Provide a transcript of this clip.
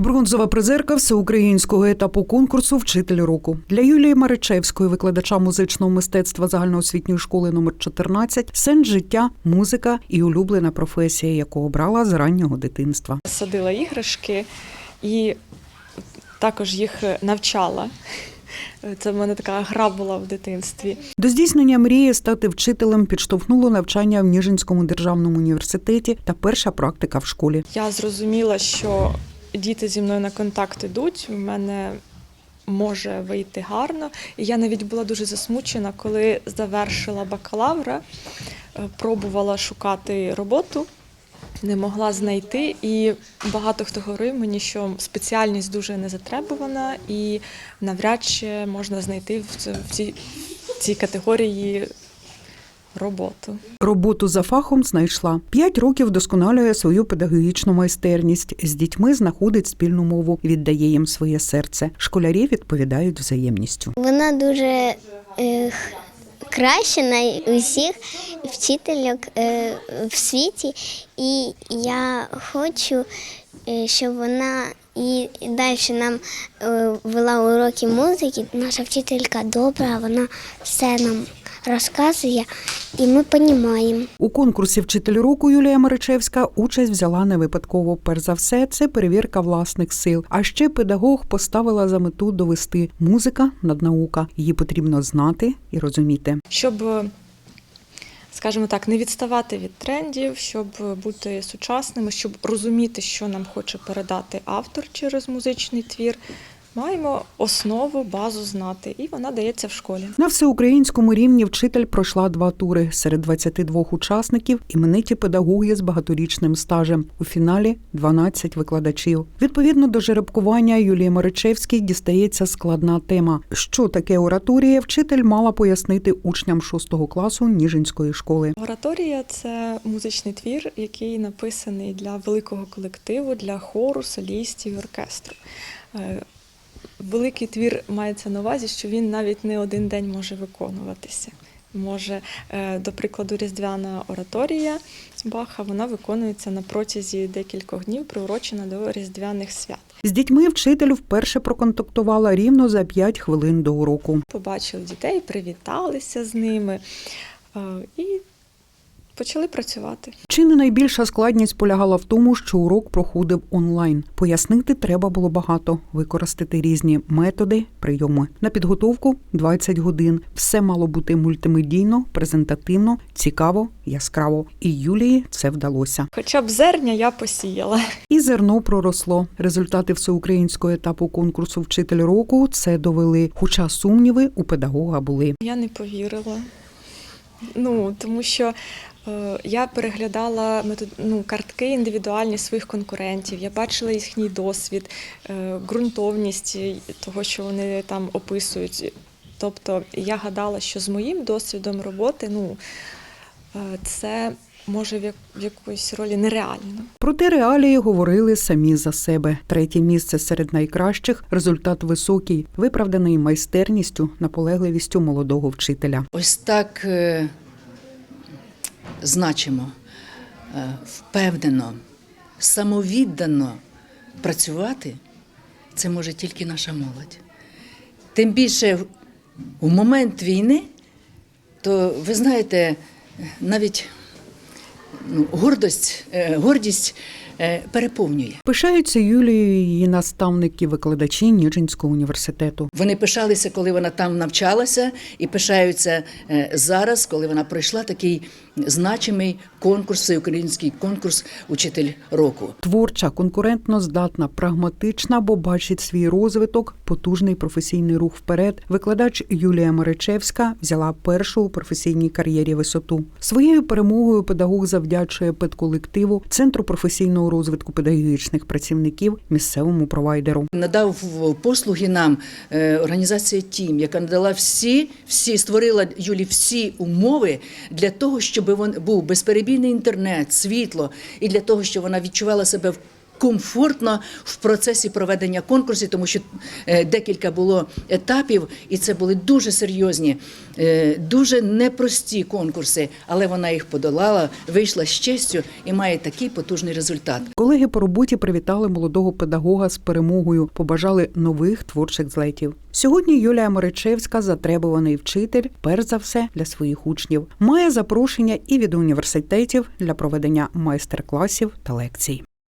Бронзова призерка всеукраїнського етапу конкурсу Вчитель року для Юлії Маричевської, викладача музичного мистецтва загальноосвітньої школи номер 14 сенс життя, музика і улюблена професія, яку обрала з раннього дитинства. садила іграшки і також їх навчала. Це в мене така гра була в дитинстві. До здійснення мрії стати вчителем підштовхнуло навчання в Ніжинському державному університеті та перша практика в школі. Я зрозуміла, що діти зі мною на контакт ідуть. У мене може вийти гарно. І я навіть була дуже засмучена, коли завершила бакалавра, е, пробувала шукати роботу. Не могла знайти, і багато хто говорив мені, що спеціальність дуже не затребувана, і навряд чи можна знайти в цій, в цій категорії роботу. Роботу за фахом знайшла. П'ять років вдосконалює свою педагогічну майстерність. З дітьми знаходить спільну мову, віддає їм своє серце. Школярі відповідають взаємністю. Вона дуже е, краща на усіх вчительок е, в світі, і я хочу, е, щоб вона і далі нам е, вела уроки музики. Наша вчителька добра, вона все нам розказує, і ми розуміємо. У конкурсі Вчитель року Юлія Маричевська участь взяла не випадково. Перш за все, це перевірка власних сил. А ще педагог поставила за мету довести музика наднаука. Її потрібно знати і розуміти. щоб, е, скажімо так, не відставати від трендів, щоб бути сучасними, щоб розуміти, що нам хоче передати автор через музичний твір. Маємо основу, базу знати, і вона дається в школі. На всеукраїнському рівні вчитель пройшла два тури серед 22 учасників. Імениті педагоги з багаторічним стажем. У фіналі 12 викладачів. Відповідно до жеребкування Юлії Маричевській дістається складна тема. Що таке ораторія? Вчитель мала пояснити учням 6 класу Ніжинської школи. Ораторія це музичний твір, який написаний для великого колективу, для хору, солістів і оркестру. Великий твір мається на увазі, що він навіть не один день може виконуватися. Може, е, до прикладу, різдвяна ораторія Баха, вона виконується на протязі декількох днів, приурочена до різдвяних свят. З дітьми вчитель вперше проконтактувала рівно за 5 хвилин до уроку. Побачили дітей, привіталися з ними е, і почали працювати. Чи не найбільша складність полягала в тому, що урок проходив онлайн. Пояснити треба було багато, використати різні методи, прийоми. На підготовку 20 годин. Все мало бути мультимедійно, презентативно, цікаво, яскраво. І Юлії це вдалося. Хоча б зерня я посіяла. І зерно проросло. Результати всеукраїнського етапу конкурсу Вчитель року це довели. Хоча сумніви у педагога були. Я не повірила. Ну, тому що е, я переглядала метод, ну, картки індивідуальні своїх конкурентів, я бачила їхній досвід, е, ґрунтовність того, що вони там описують. Тобто я гадала, що з моїм досвідом роботи ну, е, це може в, як, в якоїсь ролі нереально. Проте реалії говорили самі за себе. Третє місце серед найкращих результат високий, виправданий майстерністю, наполегливістю молодого вчителя. Ось так е, значимо, е, впевнено, самовіддано працювати це може тільки наша молодь. Тим більше в- у момент війни, то ви знаєте, навіть ну, гордость, е, гордість е, переповнює. Пишаються Юлією її наставники, викладачі Ніжинського університету. Вони пишалися, коли вона там навчалася, і пишаються е, зараз, коли вона пройшла такий значимий конкурс, всеукраїнський конкурс Учитель року. Творча, конкурентно здатна, прагматична, бо бачить свій розвиток, потужний професійний рух вперед. Викладач Юлія Маричевська взяла першу у професійній кар'єрі висоту. Своєю перемогою педагог завдячує педколективу, центру професійного розвитку педагогічних працівників, місцевому провайдеру. Надав послуги нам е, організація Тім, яка надала всі, всі створила Юлі всі умови для того, щоб він був безперебійний інтернет, світло, і для того, щоб вона відчувала себе в комфортно в процесі проведення конкурсів, тому що е, декілька було етапів, і це були дуже серйозні, е, дуже непрості конкурси, але вона їх подолала, вийшла з честю і має такий потужний результат. Колеги по роботі привітали молодого педагога з перемогою, побажали нових творчих злетів. Сьогодні Юлія Моричевська, затребуваний вчитель, перш за все для своїх учнів, має запрошення і від університетів для проведення майстер-класів та лекцій.